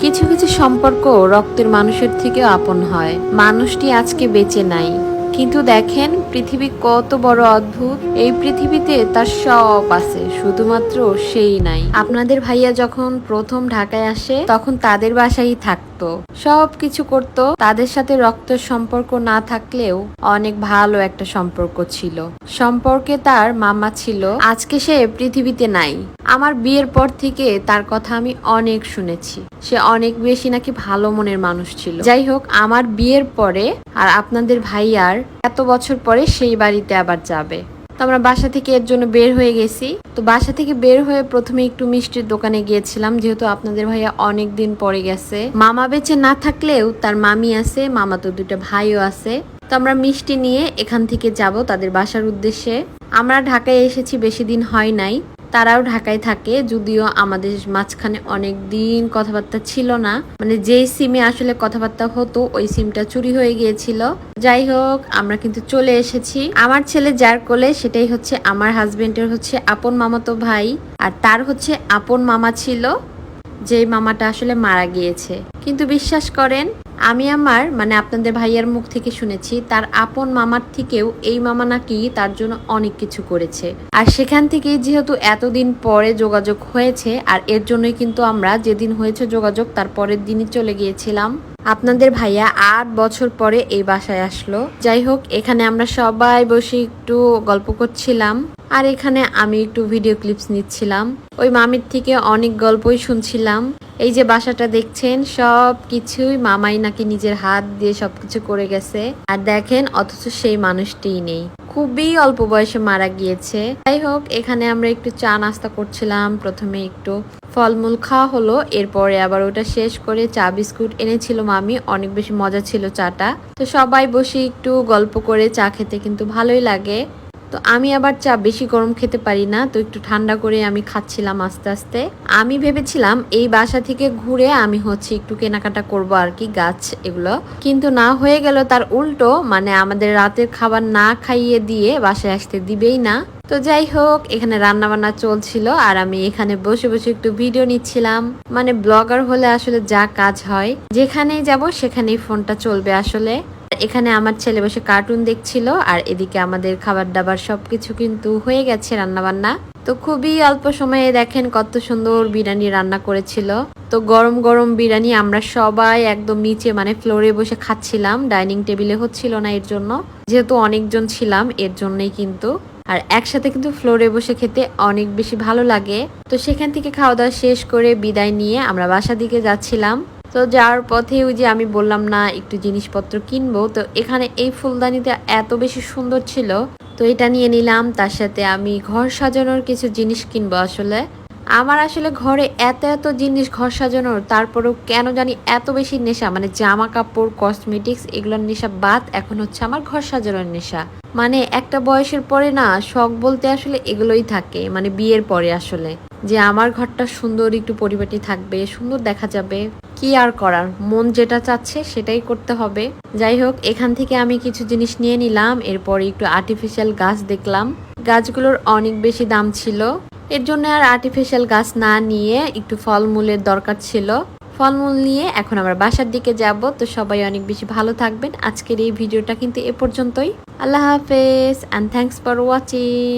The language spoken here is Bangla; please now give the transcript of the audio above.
কিছু কিছু সম্পর্ক রক্তের মানুষের থেকে আপন হয়। মানুষটি আজকে বেঁচে নাই। কিন্তু দেখেন, পৃথিবী কত বড় অদ্ভুত। এই পৃথিবীতে তার সব আছে, শুধুমাত্র সেই নাই। আপনাদের ভাইয়া যখন প্রথম ঢাকায় আসে, তখন তাদের বাসায় থাকতো। সব কিছু করতো। তাদের সাথে রক্তের সম্পর্ক না থাকলেও অনেক ভালো একটা সম্পর্ক ছিল। সম্পর্কে তার মামা ছিল, আজকে সে পৃথিবীতে নাই। আমার বিয়ের পর থেকে তার কথা আমি অনেক শুনেছি। সে অনেক বেশি নাকি ভালো মনের মানুষ ছিল। যাই হোক, আমার বিয়ের পরে আর আপনাদের ভাইয়ার এত বছর পরে সেই বাড়িতে আবার যাবে। তো আমরা বাসা থেকে এর জন্য বের হয়ে গেছি। তো বাসা থেকে বের হয়ে প্রথমে একটু মিষ্টির দোকানে গিয়েছিলাম, যেহেতু আপনাদের ভাইয়া অনেক দিন পরে গেছে। মামা বেঁচে না থাকলেও তার মামি আছে, মামা তো দুটা ভাইও আছে। তো আমরা মিষ্টি নিয়ে এখান থেকে যাব তাদের বাসার উদ্দেশ্যে। আমরা ঢাকায় এসেছি, বেশি দিন হয় নাই। তারাও ঢাকায় থাকে, যদিও আমাদের মাঝখানে অনেক দিন কথাবার্তা ছিল না। মানে যেই সিমে আসলে কথাবার্তা হতো, ওই সিমটা চুরি হয়ে গিয়েছিল। যাই হোক, আমরা কিন্তু চলে এসেছি। আমার ছেলে যার কোলে, সেটাই হচ্ছে আমার হাজবেন্ডের হচ্ছে আপন মামাতো ভাই। আর তার হচ্ছে আপন মামা ছিল যে মামাটা আসলে মারা গিয়েছে। কিন্তু বিশ্বাস করেন আমি আমার মানে আপনাদের ভাইয়ার মুখ থেকে শুনেছি, তার আপন মামার থেকেও এই মামা নাকি তার জন্য অনেক কিছু করেছে। আর সেখান থেকে যেহেতু এতদিন পরে যোগাযোগ হয়েছে, আর এর জন্যই কিন্তু আমরা যেদিন হয়েছে যোগাযোগ, তার পরের দিনই চলে গিয়েছিলাম। আপনাদের ভাইয়া আট বছর পরে এই বাসায় আসলো। যাই হোক, এখানে আমরা সবাই বসে একটু গল্প করছিলাম। আর এখানে আমি একটু ভিডিও ক্লিপস নিচ্ছিলাম। ওই মামির থেকে অনেক গল্পই শুনছিলাম। এই যে বাসাটা দেখছেন, সব কিছুই মামাই নাকি নিজের হাত দিয়ে সবকিছু করে গেছে। আর দেখেন, অথচ সেই মানুষটিই নেই। খুবই অল্প বয়সে মারা গিয়েছে। যাই হোক, এখানে আমরা একটু চা নাস্তা করছিলাম। প্রথমে একটু ফলমূল খাওয়া হলো। এরপরে আবার ওটা শেষ করে চা বিস্কুট এনেছিল মামি। অনেক বেশি মজা ছিল চাটা। তো সবাই বসে একটু গল্প করে চা খেতে কিন্তু ভালোই লাগে। তো আমি আবার চা বেশি গরম খেতে পারি না, তো একটু ঠান্ডা করে আমি খাচ্ছিলাম আস্তে আস্তে। আমি ভেবেছিলাম এই বাসা থেকে ঘুরে আমি হচ্ছে একটু কেনাকাটা করব আর কি, গাছ এগুলো। কিন্তু না হয়ে গেল তার উল্টো মানে আমাদের রাতের খাবার না খাইয়ে দিয়ে বাসায় আসতে দিবেই না। তো যাই হোক, এখানে রান্না বান্না চলছিল আর আমি এখানে বসে বসে একটু ভিডিও নিচ্ছিলাম। মানে ব্লগার হলে আসলে যা কাজ হয়, যেখানেই যাব সেখানেই ফোনটা চলবে আসলে। এখানে আমার ছেলে বসে কার্টুন দেখছিল, আর এদিকে আমাদের খাবার দাবার সবকিছু কিন্তু হয়ে গেছে রান্না বান্না তো খুবই অল্প সময়ে দেখেন কত সুন্দর বিরিয়ানি রান্না করেছিল। তো গরম গরম বিরিয়ানি আমরা সবাই একদম নিচে মানে ফ্লোরে বসে খাচ্ছিলাম ডাইনিং টেবিলে হচ্ছিল না এর জন্য। যেহেতু অনেকজন ছিলাম, এর জন্যই কিন্তু। আর একসাথে কিন্তু ফ্লোরে বসে খেতে অনেক বেশি ভালো লাগে। তো সেখান থেকে খাওয়া দাওয়া শেষ করে বিদায় নিয়ে আমরা বাসার দিকে যাচ্ছিলাম। তো যাওয়ার পথে ওই যে আমি বললাম না, একটু জিনিসপত্র কিনবো। তো এখানে এই ফুলদানিটা এত বেশি সুন্দর ছিল, তো এটা নিয়ে নিলাম। তার সাথে আমি ঘর সাজানোর কিছু জিনিস কিনবো আসলে। আমার আসলে ঘরে এত এত জিনিস ঘর সাজানোর, তারপরেও কেন জানি এত বেশি নেশা মানে জামা কাপড় কসমেটিক্স এগুলোর নেশা বাদ, এখন হচ্ছে আমার ঘর সাজানোর নেশা। মানে একটা বয়সের পরে না, শখ বলতে আসলে এগুলোই থাকে মানে বিয়ের পরে আসলে। যে আমার ঘরটা সুন্দর, একটু পরিপাটি থাকবে, সুন্দর দেখা যাবে। কি আর করার? মন যেটা চাচ্ছে সেটাই করতে হবে। যাই হোক, এখান থেকে আমি কিছু জিনিস নিয়ে নিলাম, এরপর একটু আর্টিফিশিয়াল গাছ দেখলাম। গাছগুলোর অনেক বেশি দাম ছিল। এর জন্য আর আর্টিফিশিয়াল গাছ না নিয়ে একটু ফলমূলের দরকার ছিল। ফলমূল নিয়ে এখন আমরা বাসার দিকে যাব। তো সবাই অনেক বেশি ভালো থাকবেন। আজকের এই ভিডিওটা কিন্তু এ পর্যন্তই। আল্লাহ হাফেজ অ্যান্ড থ্যাংকস ফর ওয়াচিং